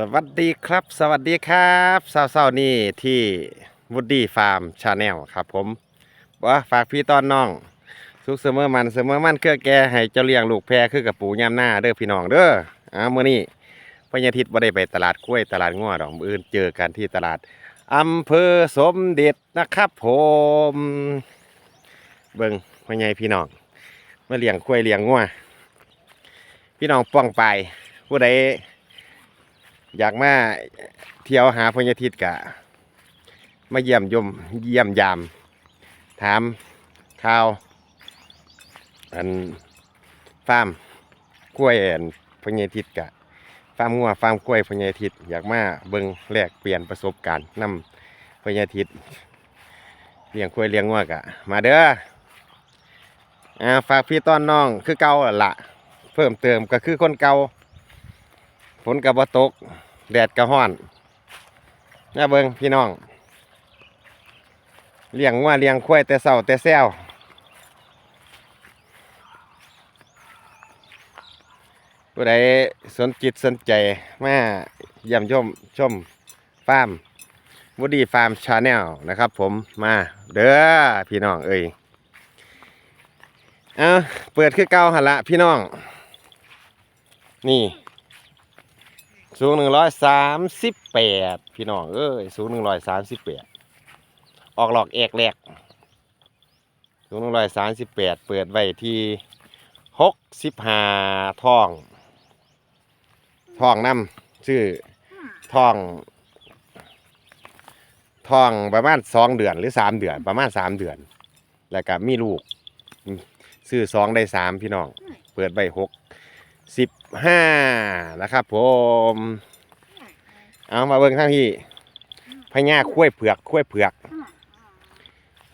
สวัสดีครับ สวัสดีครับเช้าๆนี่ที่วูดดี้ฟาร์มชาแนลครับผมว่าฝากพี่ต้อนน้อง สุขเสมอมันเสมอมันเกื้อแก่ให้เจ้าเลี้ยงลูกแพรคือกับปูยามหน้าเด้อพี่น้องเด้ออ่ามื้อนี้พญาทิตบ่ได้ไปตลาดกล้วยตลาดง้อดอกอื่นเจอกันที่ตลาดอำเภอสมเด็จนะครับผมเบิ่งพ่อใหญ่พี่น้องมาเลี้ยงกล้วยเลี้ยงงัวพี่น้องป้องไปผู้ใด อยากมาเที่ยวหาพญาทิตกะ มาเยี่ยมยมเยี่ยมยาม ถามข่าว อันฟาร์มกล้วยอันพญาทิตกะฟาร์มงัวฟาร์มกล้วยพญาทิตอยากมาเบิ่งแลกเปลี่ยนประสบการณ์นำพญาทิตเลี้ยงกล้วยเลี้ยงงัวกะ มาเด้ออ่าฝากพี่ต้อนน้องคือเก่าละเพิ่มเติมก็คือคนเก่าฝนกับบ่ตก แดดกับห้อนนี่เบิงพี่น้อง เลี้ยงว่าเลี้ยงควายแต่เศร้าแต่แซวผู้ใดสนจิตสนใจมาเยี่ยมชมชมฟาร์มวูดดี้ฟาร์มชาแนลนะครับผมมาเด้อพี่น้องเอ้ยเอาเปิดคือเก่าหันละพี่น้อง นี่ สูงหนึ่งร้อยสามสิบแปดพี่น้องเอ้ยสูงหนึ่งร้อยสามสิบแปดออกหลอกแอกแหลกสูงหนึ่งร้อยสามสิบแปดเปิดไว้ที่หกสิบห้าทองทองน้ำชื่อทองทองประมาณสองเดือนหรือสามเดือนประมาณสามเดือน แล้วก็มีลูกซื้อสองได้สามพี่น้อง เปิดใบหกสิบ ห้านะครับ ผมเอามาเบิ่งท่างพี่พญาคุ้วยเผือกคุ้วยเผือก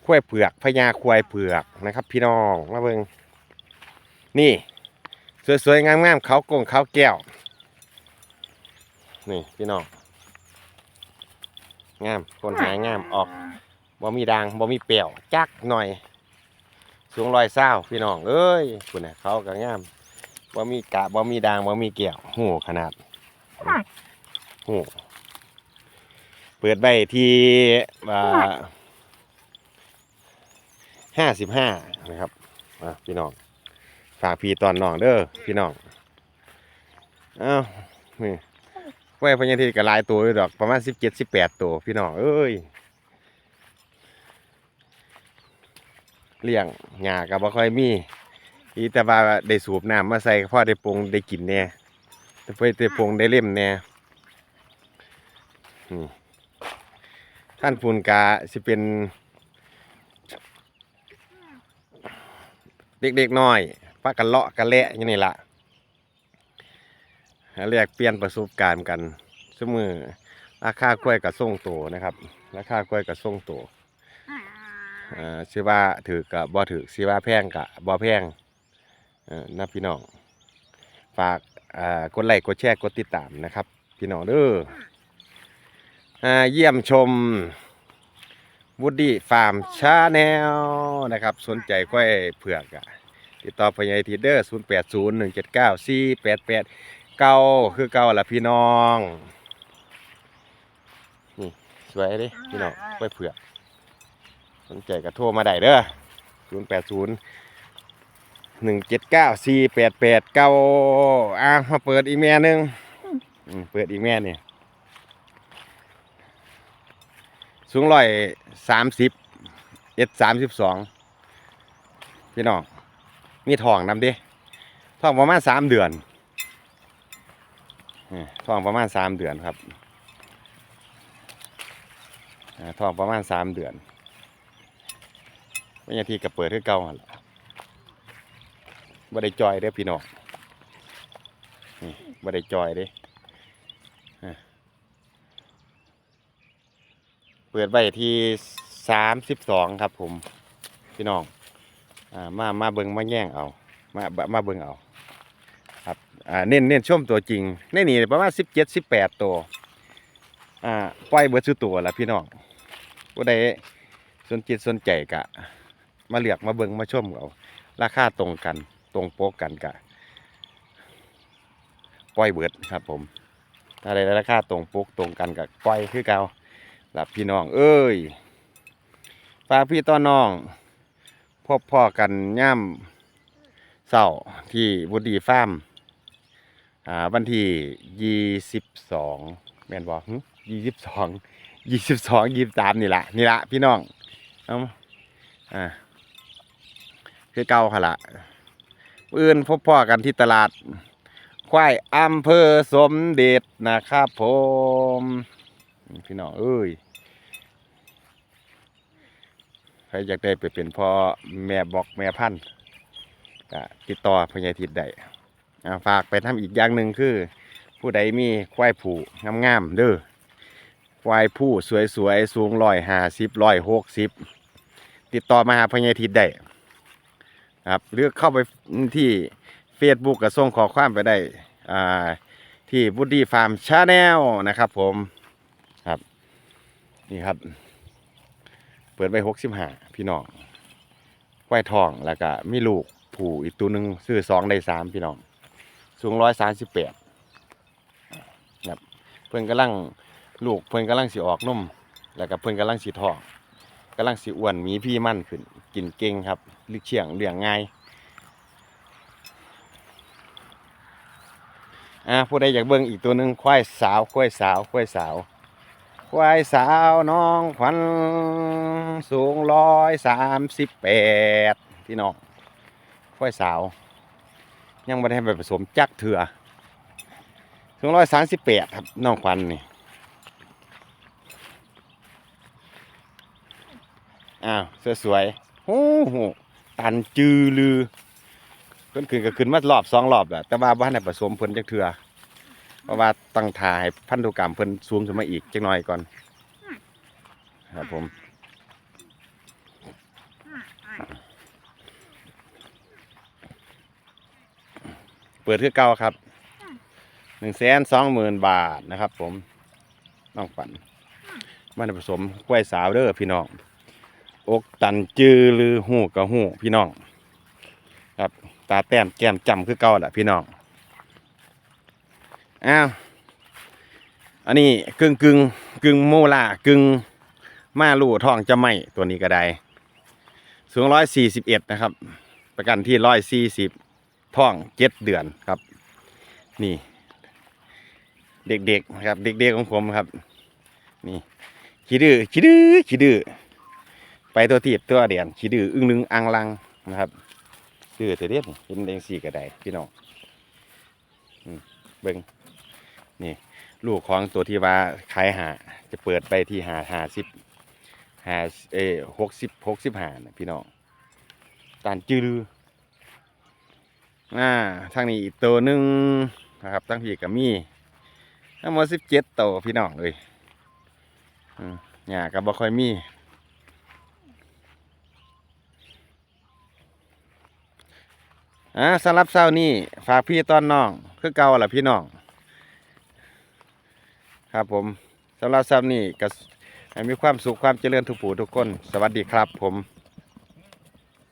คุ้วยเผือกพญาควายเผือกนะครับ พี่น้องมาเบิ่งนี่ สวยๆงามๆเขากงเขาแก้ว นี่พี่น้องงามคนหายงามออกบ่มีดังบ่มีเปรี้ยวจักหน่อย สูงรอยเศร้าพี่น้องเอ้ยคุณน่ะเขาก็งาม บ่มีกะบ่มีด่างบ่มีเกี่ยวหูขนาดหูเปิดใบที่ห้าสิบห้านะครับอะพี่น้อง ฝากพี่ตอนน้องเด้อพี่น้องเอ้านี่ไว้พญาธิก็หลายตัวอยู่ดอกประมาณสิบเจ็ดสิบแปดตัวพี่น้องเอ้ยเลี้ยงหญ้าก็บ่ค่อยมี อีแต่ว่าได้สูบน้ำมาใส่พ่อได้ปรุงได้กินแน่แต่พ่อได้ปรุงได้เล่มแน่ท่านพูนกาสิเป็น เด็กๆน้อยพากันเลาะกันและอย่างนี้ละเรียกเปลี่ยนประสบการณ์กันสมือราคากล้วยกับส่งโตนะครับ ราคากล้วยกับส่งโตอ่าชื่อว่าถือกับบ่ถือชื่อว่าแพงกับบ่แพง นะพี่น้อง ฝากกดไลค์กดแชร์กดติดตามนะครับ พี่น้องเด้อเยี่ยมชมวูดดี้ฟาร์มชาแนลนะครับ สนใจก้อยเผือกอะติดต่อพญายทีเดอร์0 8 0 1 7 9 4 8 8เก้าคือเก้าละพี่น้องนี่สวยเลยพี่น้องก้อยเผือก สนใจก็โทรมาได้เด้อ0 8 0 หนึ่งเจ็ดเก้าสี่แปดแปดเก้าอะมาเปิดอีกแม่หนึ่งเปิดอีกแม่นี่ยสูงร้อยสามสิบเอ็ดสามสิบสองพี่น้องมีทองนำดิทองประมาณสามเดือนทองประมาณสามเดือนครับทองประมาณสามเดือนไม่ยางทีกับเปิดคือเก่าหั่นล่ะ บ่ได้จอยเด้อพี่น้องบ่ได้จอยเด้เปิดไว้ที่สามสิบสองครับผมพี่น้องอ่ามามาเบิงมาแย่งเอา มามาเบิงเอา ครับอ่าเน้นเน้นชมตัวจริงในนี่ประมาณสิบเจ็ดสิบแปดตัวอ่าปล่อยเบิดสุดตัวละพี่น้องผู้ใดสนจิตสนใจกะ มาเลือกมาเบิงมาชมเอาราคาตรงกัน ตรงโป๊กกันกะปล่อยเบิดครับ ผมอะไรราคาตรงโป๊กตรงกันกับก้อยคือเก่าหลับพี่น้อง เอ้ยฝากพี่ต้อนน้อง พบพ่อกันย่ำเสาร์ที่บุดีฟาร์มวันที่ยี่สิบสองแม่นบอกยี่สิบสองยี่สิบสองยี่สิบสามนี่แหละนี่ละพี่น้อง เอาอ่าคือเก่าค่ะละ อื่นพบพ่อกันที่ตลาด ควายอำเภอสมเด็จนะครับผมพี่น้องเอ้ยใครอยากได้ไปเป็นพ่อแม่บอกแม่พันธุ์ติดต่อพญาทิตได้ฝากไปทำอีกอย่างหนึ่งคือ ผู้ใดมีควายผูงามๆเด้อควายผู้สวยๆสูงร้อยห้าสิบร้อยหกสิบติดต่อมาหาพญาทิตได้ ครับหรือเข้าไปที่เฟซบุ๊กก็ส่งขอความไปได้อ่าที่บูดดี้ฟาร์มชาแนลนะครับ ผมครับนี่ครับ เปิดไว้หกสิบห้าพี่น้องควายทองแล้วก็มีลูกผูอีกตัวหนึ่งซื้อสองได้สามพี่น้องสูงร้อยสามสิบแปดครับเพิ่นกำลังลูกเพิ่นกำลังสิออกนุ่มแล้วก็เพิ่นกำลังสิทองกำลังสิอ้วนมีพี่มั่นขึ้น กินเก่งครับลิเชียงเหลี้ยงง่ายอ่าผู้ใดอยากเบิ่งอีกตัวหนึ่งควายสาวควายสาวควายสาว ควายสาวน้องขวัญสูงร้อยสามสิบแปดพี่น้องควายสาว ยังไม่ได้ไปผสมจักเถื่อสูงร้อยสามสิบแปดครับน้องขวัญนี่อ้าวสวยๆ โอ้โหตันจือลือเพิ่นขึ้นก็ขึ้นมารอบสองรอบแหละแต่ว่าบ้านในผสมเพิ่นจักเทื่อเพราะว่าตั้งทายพันธุกรรมเพิ่นซูมขึ้นมาอีกจักหน่อยก่อนครับผมเปิดคือเก่าครับหนึ่งแสนสองหมื่นบาทนะครับ ผมน้องฝันบ้านผสมกล้วยสาวเด้อพี่น้อง อกตันจือลือหูกระหูพี่น้อง ครับ ตาแต้มแก้มจำคือเก่าแหละพี่น้องอ้าวอันนี้กึ่งกึ่งกึ่งโมลากึ่งมาลู่ทองจะไหมตัวนี้ก็ได้สูงร้อยสี่สิบเอ็ดนะครับ ประกันที่ร้อยสี่สิบท่องเจ็ดเดือนครับ นี่ เด็กๆครับ เด็กๆของผมครับ นี่ขี้ดื้อขี้ดื้อขี้ดื้อ ไปตัวทีบตัวเดียนขี้ดื้ออึ้งลึงอังลังนะครับคือแต่เด็ดเห็นแดงสีก็ไดพี่น้องเบิ้งนี่ ลูกของตัวที่ว่าขายหาจะเปิดไปที่หาหาสิบหาเอหกสิบหกสิบหาพี่น้องตานจือลืออ่าทางนี้อีกตัวหนึ่งนะครับทั้งพี่กับมีทั้งหมดสิบเจ็ดตัวพี่น้องเลยอืมเนี่ยก็บ่ค่อยมี อ่าสำหรับเช้านี้ฝากพี่ต้อนน้อง คือเก่าล่ะพี่น้อง ครับผมสำหรับเช้านี้ก็ให้มีความสุขความเจริญทุกผู้ทุกคน สวัสดีครับผม